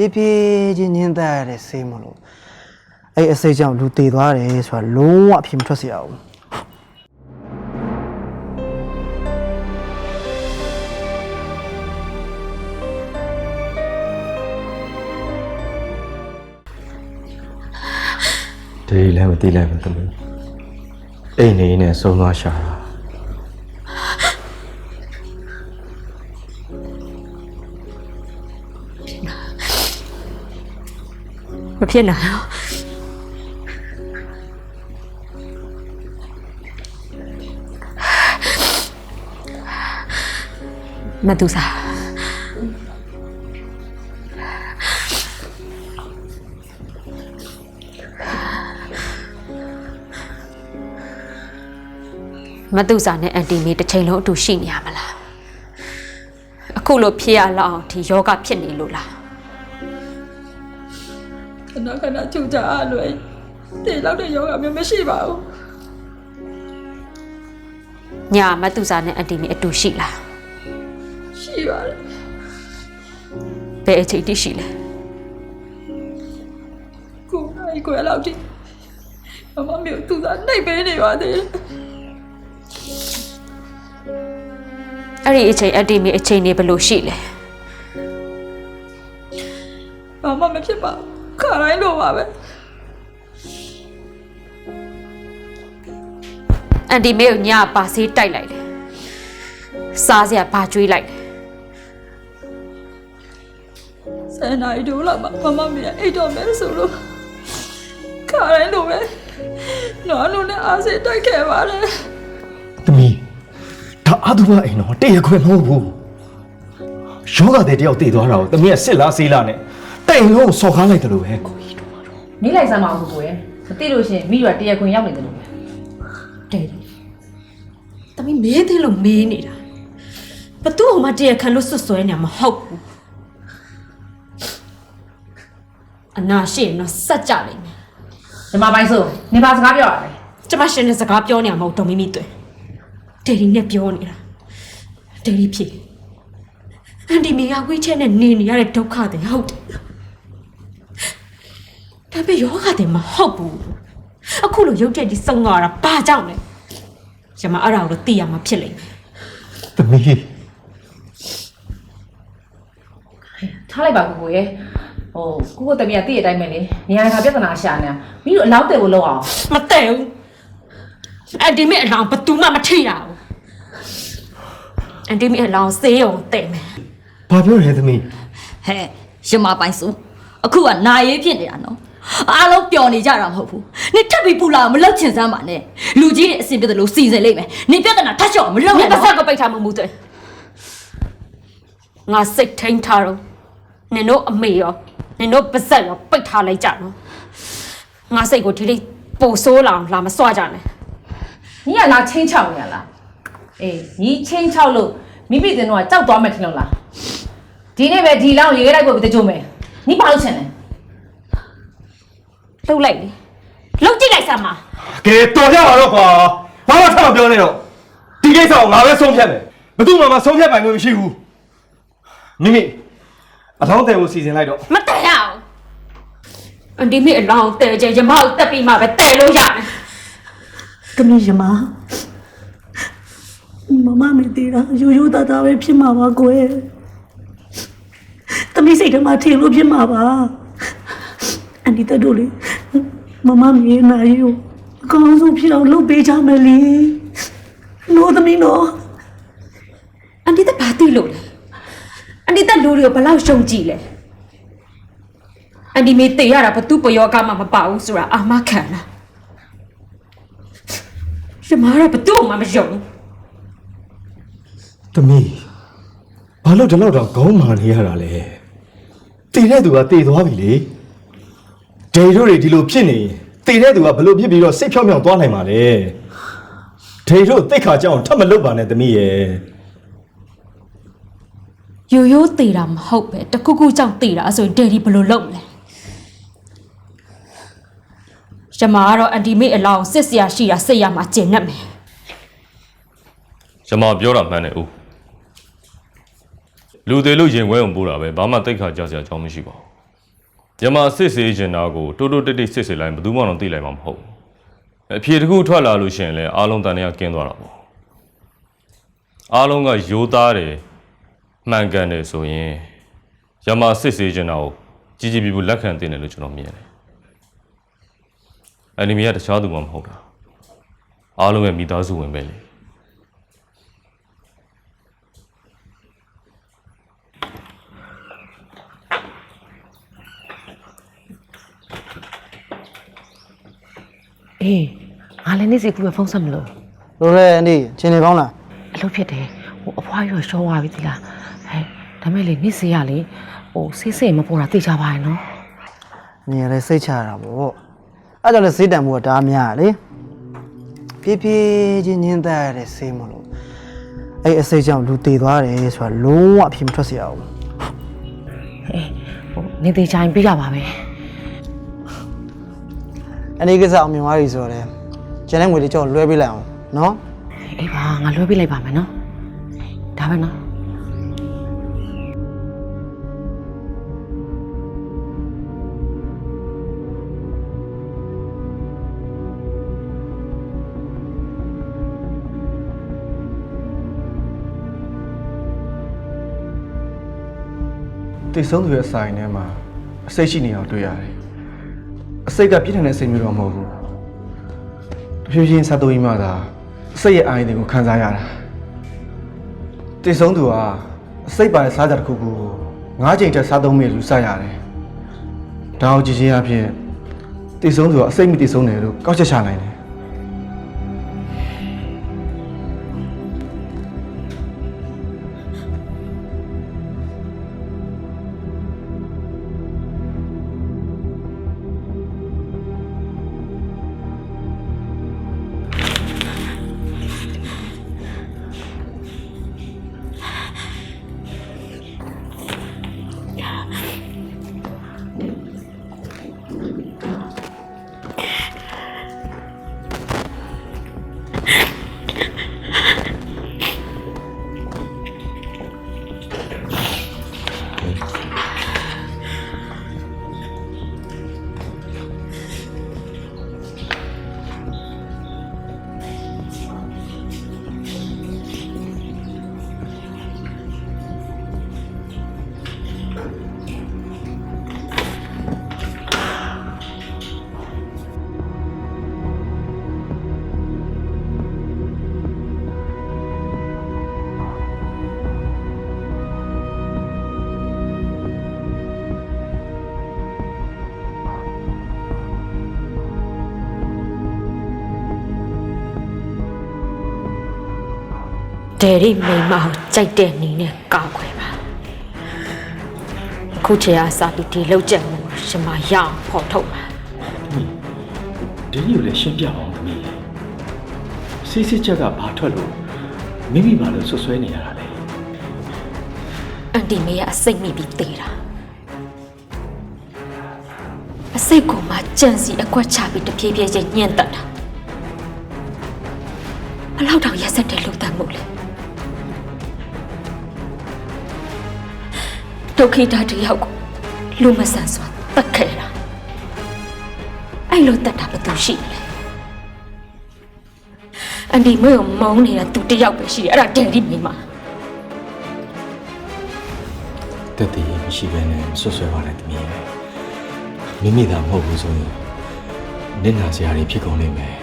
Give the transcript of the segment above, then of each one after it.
ဖြည်းဖြည်းချင်းညင်းသက်ရတဲ့စိတ်မလို့အဲ့အစိတ်ကြောင့်လူတည်သွားတယ်ဆိုတာလုံးဝအဖြစ်မထွက်စေရဘူးဒီလည်းမသိလိုက်ဘူးသမီးအိမ်နေနဲ့ဆုံးသွားရှာတာ မဖြစ်နိုင်ဘူးမတူစာမတူစာနဲ့အန်တီမီတစ်ချိန်လုံးအတူရှိနေရမလားအခုလိုဖြစ်ရလောက်အောင်ဒီယောဂဖြစ်နေလို့လား ခဏခဏချုပ်ကြအလွယ်တေလောက်တဲ့ယောဂမျိုးမရှိပါဘူးညာမတူစာနဲ့အန်တီမီအတူရှိလားရှိပါတယ်ဘယ်အချိန်တိရှိလဲကိုယ်နိုင်ကိုယ်လောက်တိမမမျိုးသူသာနှိပ်ပေးနေပါသေးတယ်အဲ့ဒီအချိန်အန်တီမီအချိန်နေဘယ်လိုရှိလဲဘာမှမဖြစ်ပါဘူး ခါတိုင်းလိုပါပဲအန်တီမီကိုညာပါစေးတိုက်လိုက်တယ်စားစရာဘာကျွေးလိုက်လဲဆယ်နာရီတို့လောက်မှမမမျိုးအိတ်တော်မယ်ဆိုလို့ခါတိုင်းလိုပဲနော်လုံးနဲ့အားစိတ်တိုက်ခဲ့ပါတယ်သမီးဒါအတုပအိမ်တော့တရခွဲမဟုတ်ဘူးယောဂတဲ့တယောက်တည်သွားတာကိုသမီးကစစ်လားဆေးလားနဲ့ တိုင်လုံးကိုစော်ကားလိုက်တယ်လို့ပဲနေလိုက်စမ်းပါဦးကိုယ်မသိလို့ရှရင်မိရတရားခွင်ရောက်နေတယ်လို့ပဲတဲ့တယ်တမီးမေးသေးလို့မေးနေတာဘသူ့ဟိုမှာတရားခံလို့ဆွတ်ဆွဲနေမှာမဟုတ်ဘူးအနာရှိရင်တော့စက်ကြလိမ့်မယ်ညီမပိုင်းဆိုနေပါစကားပြောရတယ်ကျမရှင်နဲ့စကားပြောနေမှာမဟုတ်တော့မိမိတွေ့ဒေဒီနဲ့ပြောနေတာဒေဒီဖြစ်အန်ဒီမီကဝိချက်နဲ့နေနေရတဲ့ဒုက္ခတွေဟုတ်တယ် ဒါပေမဲ့ယောဂတွေမဟုတ်ဘူးအခုလိုရုပ်တရက်ကြီးစုံသွားတာဘာကြောင့်လဲကျမအဲ့ဒါကိုတော့သိရမှာဖြစ်လိမ့်မယ်သမီးထားလိုက်ပါကိုကိုရဲ့ဟိုကိုကိုတမီးကသိတဲ့အတိုင်းပဲလေနေရာခါပြဿနာရှာနေတာမိတို့အလောက်တယ်ကိုလောက်အောင်မတည့်ဘူးအန်ဒီမီအလောင်းဘယ်သူမှမထိရဘူးအန်ဒီမီအလောင်းစေးအောင်တဲ့မယ်ဘာပြောလဲသမီးဟဲ့ရမပိုင်စုအခုကနာရေးဖြစ်နေတာနော် အားလုံးပျော်နေကြတာမဟုတ်ဘူးနေထပ်ပြီးပူလာအောင်မလောက်ချင်စမ်းပါနဲ့လူကြီးတွေအဆင်ပြေတယ်လို့စီစဉ်လိုက်မယ်နေပြဿနာထပ်ချော့အောင်မလုပ်ငါနဲ့ပါနော်စကပိတ်ထားမှမဟုတ်တယ်ငါစိတ်ထိန်ထားတော့နင်တို့အမေရောနင်တို့ပါဇက်ရောပိတ်ထားလိုက်ကြနော်ငါစိတ်ကိုဒီလေးပိုဆိုးလာအောင်လာမစွာကြနဲ့ညီကလာချင်းချောက်နေရလားအေးညီချင်းချောက်လို့မိမိတင်တော့ကြောက်သွားမယ်ထင်လို့လားဒီနေ့ပဲဒီလောင်းရေခဲလိုက်ကိုပြီးတကြုံမယ်ညီဘာလို့ချင်လဲ လှုပ်လိုက်လေလှုပ်ကြည့်လိုက်စမ်းပါကဲတော်ကြပါတော့ကွာဘာမှဆက်မပြောနဲ့တော့ဒီကိစ္စကိုငါပဲဆုံးဖြတ်မယ်ဘယ်သူမှမဆုံးဖြတ်ပိုင်လို့မရှိဘူးမိမိအလောင်းတယ်ကိုစီစဉ်လိုက်တော့မတည့်ရအောင်အန်ဒီမီအလောင်းတဲကြရမအောင်တက်ပြီးမှပဲတဲလို့ရတယ်တမီးရမမမမေးသေးတာရိုးရိုးသားသားပဲဖြစ်မှာပါကိုယ်တမီးစိတ်ထဲမှာထင်လို့ဖြစ်မှာပါအန်ဒီတက်တို့လေ မမမေးနာရီကိုအကောင်းဆုံးဖြစ်အောင်လုပ်ပေးကြမယ်လေနိုးသမီးနော်အန်ဒီတက်ဘာတိလို့လဲအန်ဒီတက်လူတွေကိုဘယ်လောက်ရှုံကြည့်လဲအန်ဒီမေတေရတာဘသူ့ပယောကမှမပါဘူးဆိုတာအာမခံလားရမားရဘသူ့မှမယုံဘူးသမီးဘာလို့ဒီလောက်တော့ခေါင်းမာနေရတာလဲတည်တဲ့သူကတည်သွားပြီလေ ဒေတို့တွေဒီလိုဖြစ်နေရင်တည်တဲ့သူကဘယ်လိုဖြစ်ပြီးတော့စိတ်ဖြောင်းဖြောင်းသွားနိုင်မှာလဲဒေတို့တိတ်ခါကြောင်ထပ်မလုပ်ပါနဲ့သမီးရဲ့ရိုးရိုးတေတာမဟုတ်ပဲတခုခုကြောင့်တေတာဆိုရင်ဒယ်ဒီဘယ်လိုလုပ်မလဲရမားကတော့အန်ဒီမေအလောင်းစစ်စရာရှိတာစိတ်ရမှာကျင်납မယ်ကျမပြောတာမှန်တယ်ဦးလူသေးလို့ရင်ဝဲအောင်ပို့တာပဲဘာမှတိတ်ခါကြစရာအကြောင်းမရှိပါဘူး ယမစစ်စေးကျင်တာကိုတိုးတိုးတိတ်တိတ်စစ်စေးလိုက်ဘယ်သူမှတော့သိလိုက်မှာမဟုတ်ဘူးအဖြေတစ်ခုထွက်လာလို့ရှိရင်လည်းအားလုံးတန်တရားကင်းသွားတာပေါ့အားလုံးကရိုးသားတယ်မှန်ကန်တယ်ဆိုရင်ယမစစ်စေးကျင်တာကိုကြီးကြီးပြပြလက်ခံတင်တယ်လို့ကျွန်တော်မြင်တယ်အန်နီမီကတခြားသူမှမဟုတ်တာအားလုံးရဲ့မိသားစုဝင်ပဲလေ အေးငါလည်းနေ့စီကူပဲဖုန်းဆက်မလို့လို့လေအန်ဒီခြေနေကောင်းလားအလုပ်ဖြစ်တယ်ဟိုအဖွားရောရှောသွားပြီဒီလားဟဲ့ဒါမဲ့လေနေ့စီကလေဟိုဆေးဆေးမပေါ်တာသိကြပါရဲ့နော်နေရာလဲစိတ်ချတာပေါ့အဲ့ကြောင့်လဲဈေးတန်မှုကဒါများလေဖြည်းဖြည်းချင်းညင်းသက်ရတဲ့ဈေးမလို့အဲ့အစိတ်ကြောင့်လူတည်သွားတယ်ဆိုတာလုံးဝအဖြစ်မထွက်စေရဘူးအေးဟိုနေသေးချိုင်းပြရပါမယ် အနေကိစ္စအောင်မြင်သွားပြီဆိုတော့လေကျန်တဲ့ငွေလေးကြောက်လွှဲပေးလိုက်အောင်နော်အေးပါငါလွှဲပေးလိုက်ပါမယ်နော်ဒါပဲနော်တိတ်ဆုံးသူရဲ့ဆိုင်ထဲမှာအစိတ်ရှိနေအောင်တွေ့ရတယ် အစိတ်ကပြည့်ထန်တဲ့စိတ်မျိုးတော့မဟုတ်ဘူးတဖြည်းဖြည်းစားတော့ပြီးမှသာအစိတ်ရဲ့အာရုံတွေကိုခံစားရတာတိတ်ဆုံးသူကအစိတ်ပါတဲ့စားကြတစ်ခုခုကိုငါးချိန်တက်စားသုံးမိလူစားရတယ်ဒါအောင်ကြည့်ချင်းအဖြစ်တိတ်ဆုံးသူကအစိတ်မတိတ်ဆုံးတယ်လို့ကောက်ချက်ချနိုင်တယ် ဒယ်ရီမိန်မကိုကြိုက်တဲ့နီနဲ့ကောက်ခွဲပါအခုချေအားစာပြီးဒီလောက်ချက်မှုရှင်မရအောင်ဖော်ထုတ်ပါဒီနေ့ကိုလည်းရှင်းပြအောင်သမီးစီစစ်ချက်ကဘာထွက်လို့မိမိဘာလို့ဆွဆွဲနေရတာလဲအန်တီမေကအစိတ်မိပြီးသေးတာအစိတ်ကိုမှကြံစီအကွက်ချပြီးတပြေးပြေးချင်းညှင့်တက်တာဘလောက်တောင်ရက်ဆက်တယ်လို့တတ်မှုလဲ ဒုက္ခိတာတယောက်ကိုလူမဆန်စွာတတ်ခဲ့တာအဲ့လိုတတ်တာဘယ်သူရှိလဲအန်ဒီမေကိုမောင်းနေတာသူတယောက်ပဲရှိတယ်အဲ့ဒါဒယ်ရီမိန်းမတက်တည်မရှိဘဲနဲ့ဆွဆွဲပါနဲ့သမီးရဲ့မိမိသာမဟုတ်ဘူးဆိုရင်နင့်နာစရာတွေဖြစ်ကုန်လိမ့်မယ်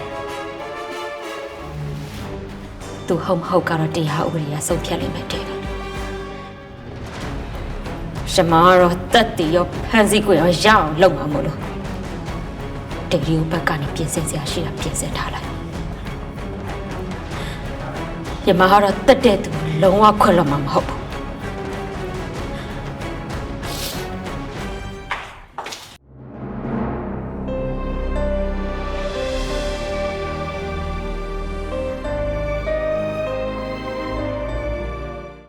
သူဟုတ်မဟုတ်ကတော့တရားဥပဒေအဆုံးဖြတ်လိမ့်မယ်တဲ့ ရှမကတော့တက်တီရောဖန်စီကိုရောရအောင်လုပ်မှာမို့လို့တေဒီယိုဘက်ကနေပြင်ဆင်စရာရှိတာပြင်ဆင်ထားလိုက်ယမကတော့တက်တဲ့သူလုံးဝခွင့်လွှတ်မှာမဟုတ်ဘူး